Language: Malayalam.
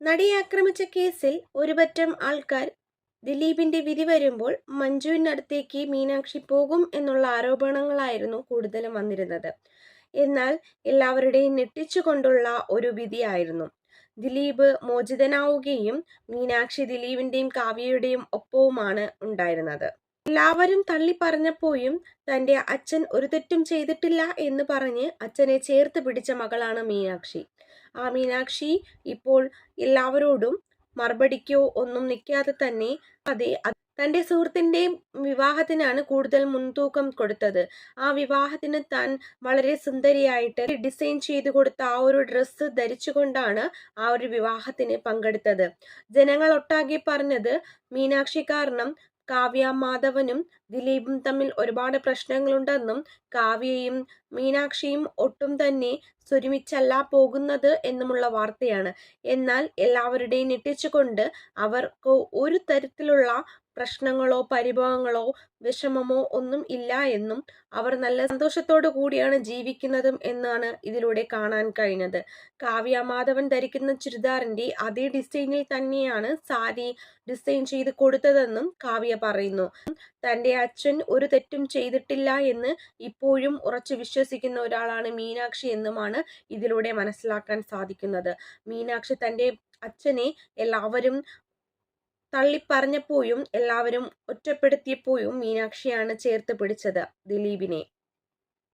നടിയെ ആക്രമിച്ച കേസിൽ ഒരുപറ്റം ആൾക്കാർ ദിലീപിന്റെ വിധി വരുമ്പോൾ മഞ്ജുവിനടുത്തേക്ക് മീനാക്ഷി പോകും എന്നുള്ള ആരോപണങ്ങളായിരുന്നു കൂടുതലും വന്നിരുന്നത്. എന്നാൽ എല്ലാവരുടെയും ഞെട്ടിച്ചുകൊണ്ടുള്ള ഒരു വിധിയായിരുന്നു. ദിലീപ് മോചിതനാവുകയും മീനാക്ഷി ദിലീപിന്റെയും കാവ്യയുടെയും ഒപ്പവുമാണ് ഉണ്ടായിരുന്നത്. എല്ലാവരും തള്ളി പറഞ്ഞപ്പോഴും തന്റെ അച്ഛൻ ഒരു തെറ്റും ചെയ്തിട്ടില്ല എന്ന് പറഞ്ഞ് അച്ഛനെ ചേർത്ത് പിടിച്ച മകളാണ് മീനാക്ഷി. ആ മീനാക്ഷി ഇപ്പോൾ എല്ലാവരോടും മറുപടിക്കോ ഒന്നും നിൽക്കാതെ തന്നെ അതെ തന്റെ സുഹൃത്തിന്റെ വിവാഹത്തിനാണ് കൂടുതൽ മുൻതൂക്കം കൊടുത്തത്. ആ വിവാഹത്തിന് താൻ വളരെ സുന്ദരിയായിട്ട് ഡിസൈൻ ചെയ്തു കൊടുത്ത ആ ഒരു ഡ്രസ്സ് ധരിച്ചുകൊണ്ടാണ് ആ ഒരു വിവാഹത്തിന് പങ്കെടുത്തത്. ജനങ്ങൾ ഒട്ടാകെ പറഞ്ഞത് മീനാക്ഷി കാരണം കാവ്യ മാധവനും ദിലീപും തമ്മിൽ ഒരുപാട് പ്രശ്നങ്ങളുണ്ടെന്നും കാവ്യയും മീനാക്ഷിയും ഒട്ടും തന്നെ സ്വരുമിച്ചല്ല പോകുന്നത് എന്നുമുള്ള വാർത്തയാണ്. എന്നാൽ എല്ലാവരുടെയും ഞെട്ടിച്ചുകൊണ്ട് അവർക്ക് ഒരു തരത്തിലുള്ള പ്രശ്നങ്ങളോ പരിഭവങ്ങളോ വിഷമമോ ഒന്നും ഇല്ല എന്നും അവർ നല്ല സന്തോഷത്തോടു കൂടിയാണ് ജീവിക്കുന്നതും എന്നാണ് ഇതിലൂടെ കാണാൻ കഴിഞ്ഞത്. കാവ്യ മാധവൻ ധരിക്കുന്ന ചുരിദാറിന്റെ അതേ ഡിസൈനിൽ തന്നെയാണ് സാരി ഡിസൈൻ ചെയ്ത് കൊടുത്തതെന്നും കാവ്യ പറയുന്നു. തന്റെ അച്ഛൻ ഒരു തെറ്റും ചെയ്തിട്ടില്ല എന്ന് ഇപ്പോഴും ഉറച്ചു വിശ്വസിക്കുന്ന. ഒരാളാണ് മീനാക്ഷി എന്നുമാണ് ഇതിലൂടെ മനസ്സിലാക്കാൻ സാധിക്കുന്നത്. മീനാക്ഷി തന്റെ അച്ഛനെ എല്ലാവരും തള്ളിപ്പറഞ്ഞപ്പോഴും എല്ലാവരും ഒറ്റപ്പെടുത്തിയപ്പോഴും മീനാക്ഷിയാണ് ചേർത്ത് പിടിച്ചത് ദിലീപിനെ.